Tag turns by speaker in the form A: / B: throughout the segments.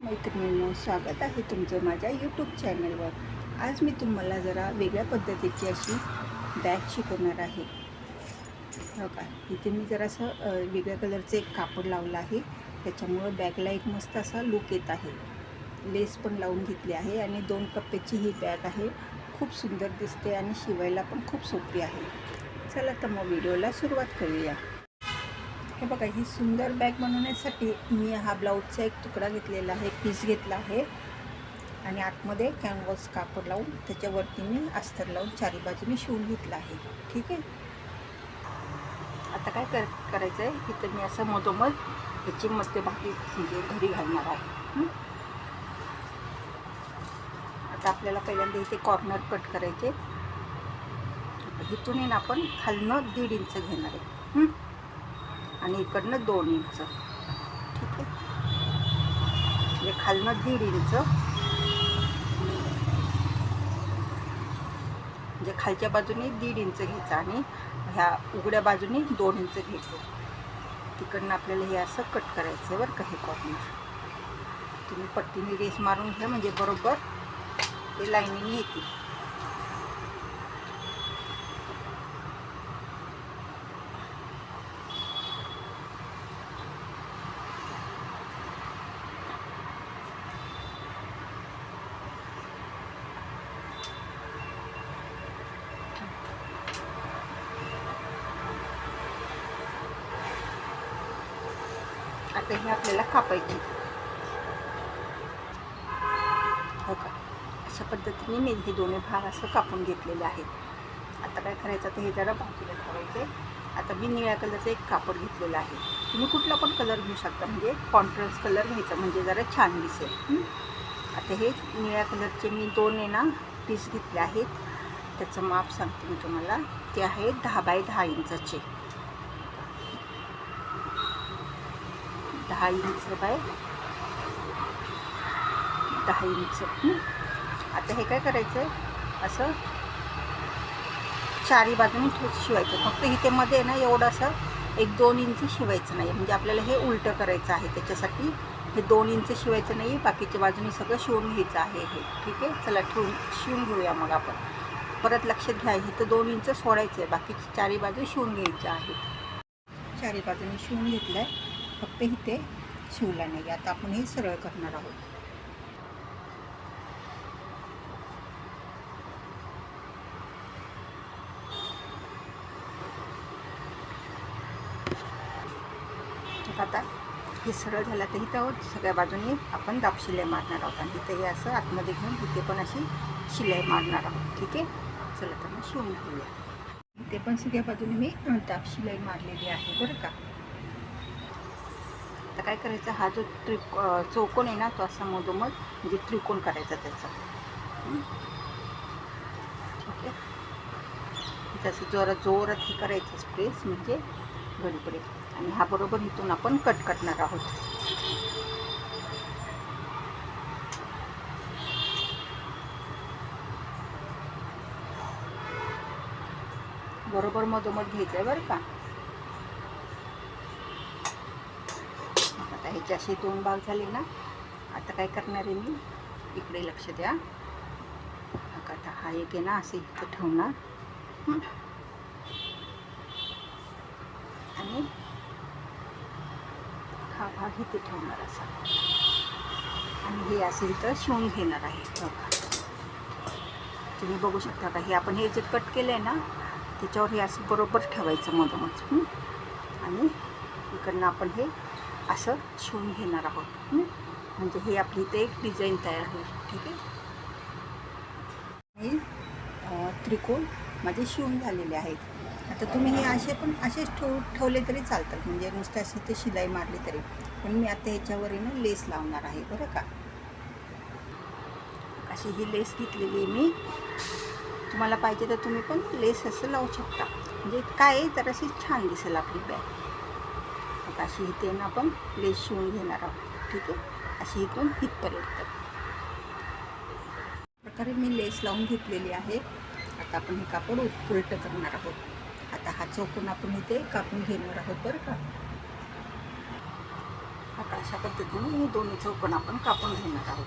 A: मैत्रिणींनो स्वागत आहे तुमचं माझ्या यूट्यूब चॅनलवर आज मी तुम्हाला जरा वेगळ्या पद्धतीची अशी बॅग शिकवणार आहे. हो का? इथे मी जरासं वेगळ्या कलरचं एक कापड लावलं आहे. त्याच्यामुळं बॅगला एक मस्त असा लुक येत आहे. लेस पण लावून घेतली आहे आणि दोन कप्प्याची ही बॅग आहे. खूप सुंदर दिसते आणि शिवायला पण खूप सोपी आहे. चला तर मग व्हिडिओला सुरुवात करूया. हे बघा ही सुंदर बॅग बनवण्यासाठी मी हा ब्लाऊजचा एक तुकडा घेतलेला आहे पीस घेतला आहे. आणि आतमध्ये कॅनव्हास कापड लावून त्याच्यावरती मी अस्तर लावून चारी बाजूने शिवून घेतला आहे. ठीक आहे? आता काय कर करायचं आहे इथं मी असं मधोमध ह्याची बाकी म्हणजे घरी घालणार आहे. आता आपल्याला पहिल्यांदा इथे कॉर्नर कट करायचे. इथून आहे ना आपण खालनं दीड इंच घेणार आहे. आणि इकडनं दोन इंच. ठीक आहे? म्हणजे खालनं दीड इंच. म्हणजे खालच्या बाजूने दीड इंच घ्यायचं आणि ह्या उघड्या बाजूने दोन इंच घ्यायचं. तिकडनं आपल्याला हे असं कट करायचं आहे बरं का हे कॉर्नर तुम्ही पट्टीने रेस मारून घ्या म्हणजे बरोबर ते लाईनीने येतील. तर हे आपल्याला कापायची. हो का? अशा पद्धतीने मी हे दोन्ही भाग असं कापून घेतलेले आहेत. आता काय करायचं? तर हे जरा बाजूला ठेवायचे. आता मी निळ्या कलरचं एक कापड घेतलेलं आहे. तुम्ही कुठला पण कलर घेऊ शकता. म्हणजे कॉन्ट्रास्ट कलर घ्यायचा. म्हणजे जरा छान दिसेल. आता हे निळ्या कलरचे मी दोन आहे ना पीस घेतले आहेत. त्याचं माप सांगते मी तुम्हाला. ते आहे दहा बाय दहा इंचाचे. दहा इंच बाय दहा इंच आता हे काय करायचं आहे असं चारी बाजूने ठेव शिवायचं. फक्त इथे मध्ये ना एवढं असं एक दोन इंच शिवायचं नाही. म्हणजे आपल्याला हे उलटं करायचं आहे. त्याच्यासाठी हे दोन इंच शिवायचं नाही. बाकीच्या बाजूने सगळं शिवून घ्यायचं आहे हे. ठीक आहे? चला ठेवून शिवून घेऊया मग आपण. परत लक्षात घ्या हे तर दोन इंच सोडायचं आहे बाकीची चारी बाजू शिवून घ्यायच्या आहेत चारी बाजूने शिवून घेतलं आहे फक्त इथे शिवला नाही. आता आपण हे सरळ करणार आहोत. आता हे सरळ झालं तर इथं सगळ्या बाजूने आपण दाब शिलाई मारणार आहोत. आणि इथं हे असं आतमध्ये घेऊन इथे पण अशी शिलाई मारणार आहोत. ठीक आहे? चला तर मग शिवून घेऊया. इथे पण सगळ्या बाजूने मी दाब शिलाई मारलेली आहे. बरं का? आता काय करायचं हा जो त्रिक चौकोन आहे ना तो असा मधोमध म्हणजे त्रिकोण करायचा त्याचा. ओके? ठीक आहे जोरात जोरात हे करायचं स्प्रेस म्हणजे घडी पडेल आणि हा बरोबर इथून आपण कट करणार आहोत. बरोबर मधोमध घ्यायचं आहे बरं का आता ह्याचे असे दोन भाग झाले ना आता काय करणार आहे मी? इकडे लक्ष द्या. हा आता हा एक आहे ना असं इथं ठेवणार. आणि हा भाग इथे ठेवणार असा. आणि हे असं इथं शिवून घेणार आहे. बघा तुम्ही बघू शकता का हे आपण हे जे कट केलं आहे ना त्याच्यावर हे असं बरोबर ठेवायचं मधोमध. आणि इकडनं आपण हे असं शिवून घेणार आहोत म्हणजे हे आपली इथे एक डिझाईन तयार होईल ठीक आहे? आणि त्रिकोण माझे शिवून झालेले आहेत. आता तुम्ही हे असे पण असेच ठेव ठेवले तरी चालतात. म्हणजे नुसते अशी ते शिलाई मारली तरी. पण मी आता ह्याच्यावर ना लेस लावणार आहे बरं का? अशी ही लेस घेतलेली आहे मी. तुम्हाला पाहिजे तर तुम्ही पण लेस असं लावू शकता. म्हणजे काय आहे? जराशी छान दिसेल आपली बॅग. एक अशी इथे ना आपण लेस शिवून घेणार आहोत. ठीक आहे? अशी इथून हितपर्यंत प्रकारे मी लेस लावून घेतलेली आहे. आता आपण हे कापड उल- करणार आहोत. आता हा चौकून आपण इथे कापून घेणार आहोत बरं का? आता अशा पद्धतीने हे दोन्ही चौकण आपण कापून घेणार आहोत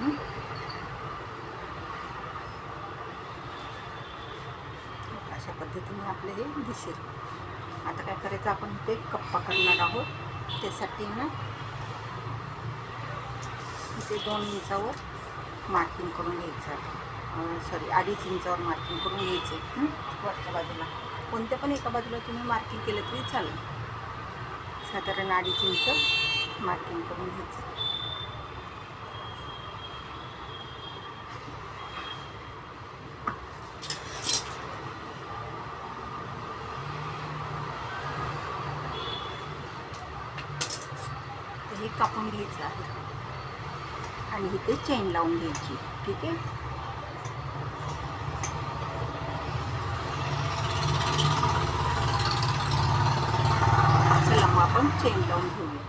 A: हं? अशा पद्धतीने आपलं हे दिसेल. आता काय करायचं आपण ते कप्पा करणार आहोत. त्यासाठी ना ते दोन इंचावर मार्किंग करून घ्यायचं सॉरी अडीच इंचावर मार्किंग करून घ्यायचे वरच्या बाजूला. कोणत्या पण एका बाजूला तुम्ही मार्किंग केलं तरी चालेल. साधारण अडीच इंच मार्किंग करून घ्यायचं तर हे कापून घ्यायचं आहे. आणि इथे चेन लावून घ्यायची. ठीक आहे? चला मग आपण चेन लावून घेऊया.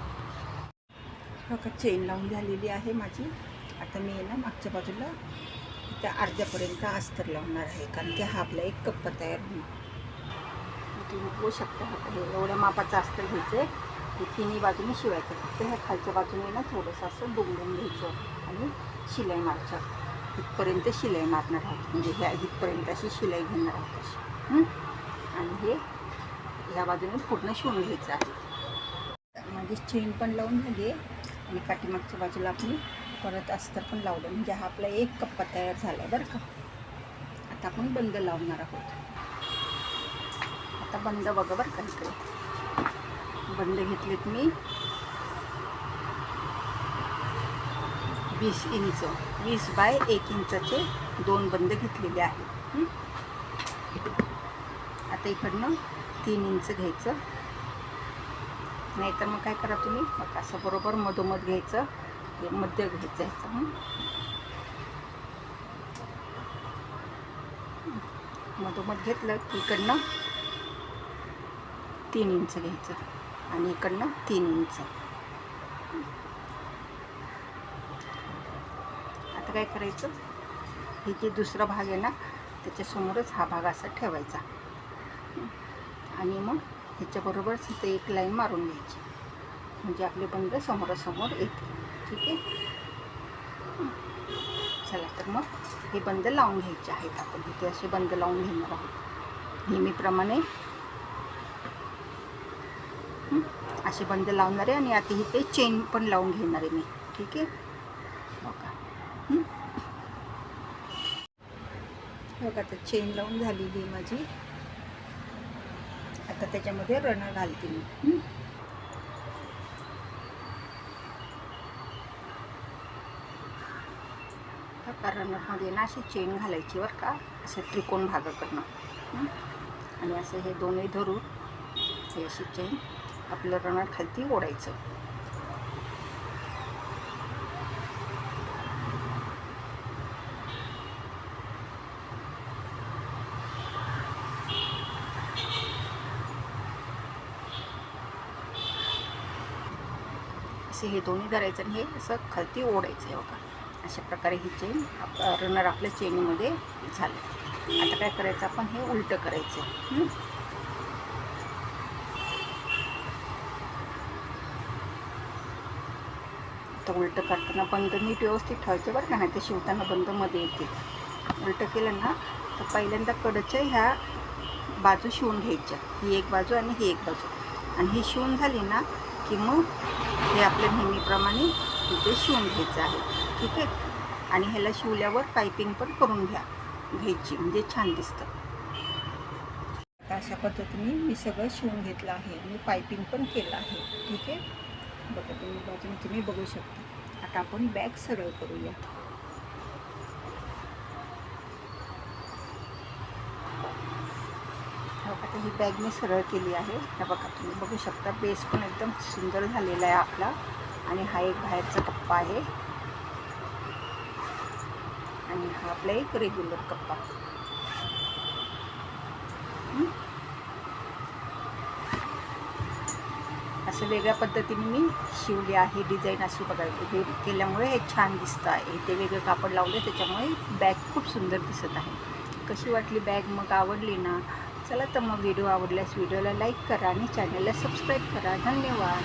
A: बघा चेन लावून झालेली आहे माझी. आता मी आहे ना मागच्या बाजूला त्या अर्ध्यापर्यंत अस्तर लावणार आहे कारण की हा आपला एक कप्पा तयार होईल. तुम्ही बघू शकता हे एवढ्या मापाचा अस्तर घ्यायचं आहे हे तिन्ही बाजूने शिवायचं. फक्त ह्या खालच्या बाजूने ना थोडंसं असं दुमडून घ्यायचं आणि शिलाई मारायचं इथपर्यंत शिलाई मारणार आहोत. म्हणजे ह्या इथपर्यंत अशी शिलाई घेणार आहोत अशी. आणि हे ह्या बाजूने पूर्ण शिवून घ्यायचं आहे. म्हणजे माझी चेन पण लावून झाली आणि काठीमागच्या बाजूला आपण परत अस्तर पण लावलं. म्हणजे हा आपला एक कप्पा तयार झाला आहे बरं का. आता आपण बंद लावणार आहोत. आता बंद बघा बरं का इकडे. बंद घेतलेत मी. वीस इंच वीस बाय एक इंचाचे दोन बंद घेतलेले आहेत. आता इकडनं तीन इंच घ्यायचं. नाहीतर मग काय करा तुम्ही? मग असं बरोबर मधोमध घ्यायचं. मध्य घ्यायचं ह्याचं मधोमध घेतलं इकडनं तीन इंच घ्यायचं. आणि इकडनं तीन इंच आता काय करायचं? हे जे दुसरा भाग आहे ना त्याच्यासमोरच हा भाग असा ठेवायचा. आणि मग ह्याच्याबरोबरच ते एक लाईन मारून घ्यायची. म्हणजे आपले बंद समोरासमोर येते ठीक आहे? चला तर मग हे बंद लावून घ्यायचे आहेत आपण. इथे असे बंद लावून घेणार आहोत. नेहमीप्रमाणे हं. असे बंद लावणार आहे आणि आता इथे चेन पण लावून घेणार आहे मी. ठीक आहे? बघा. बघा आता चेन लावून झालेली आहे माझी. आता त्याच्यामध्ये रनर घालते मी. हं? रनरमध्ये ना अशी चेन घालायची बरं का असं त्रिकोण भागाकडनं. आणि असं हे दोन्ही धरून हे अशी चेन आपलं रनर खालती ओढायचं. असे हे दोन्ही धरायचं आणि हे असं खालती ओढायचं आहे बघा. अशा प्रकारे ही चेन आप रनर आपल्या चेनीमध्ये झालं. आता काय करायचं? आपण हे उलटं करायचं. हं? तर उलटं करताना बंद नीट व्यवस्थित ठेवायचे बरं का नाही ते शिवताना बंदमध्ये येते. उलटं केलं ना तर पहिल्यांदा कडच्या ह्या बाजू शिवून घ्यायच्या. ही एक बाजू आणि ही एक बाजू. आणि ही शिवून झाली ना की मग हे आपल्या नेहमीप्रमाणे इथे शिवून घ्यायचं आहे. ठीक आहे? आणि ह्याला शिवल्यावर पायपिंग पण करून घ्या घ्यायची. म्हणजे छान दिसतं. आता अशा पद्धतीने मी सगळं शिवून घेतलं आहे. आणि पायपिंग पण केलं आहे. ठीक आहे? बघा तुम्ही बाजूने तुम्ही बघू शकता. आता आपण बॅग सरळ करूया. हो, आता ही बॅग मी सरळ केली आहे. ह्या बघा तुम्ही बघू शकता बेस पण एकदम सुंदर झालेला आहे आपला. आणि हा एक बाहेरचा कप्पा आहे. आणि हा आपला एक रेग्युलर कप्पा. असं वेगळ्या पद्धतीने मी शिवली आहे डिझाईन अशी बघा हे केल्यामुळे हे छान दिसतं आहे. ते वेगळं कापड लावलं त्याच्यामुळे बॅग खूप सुंदर दिसत आहे. कशी वाटली बॅग? मग आवडली ना? चला तर मग व्हिडिओ आवडल्यास व्हिडिओला लाईक करा आणि चॅनलला सबस्क्राईब करा. धन्यवाद.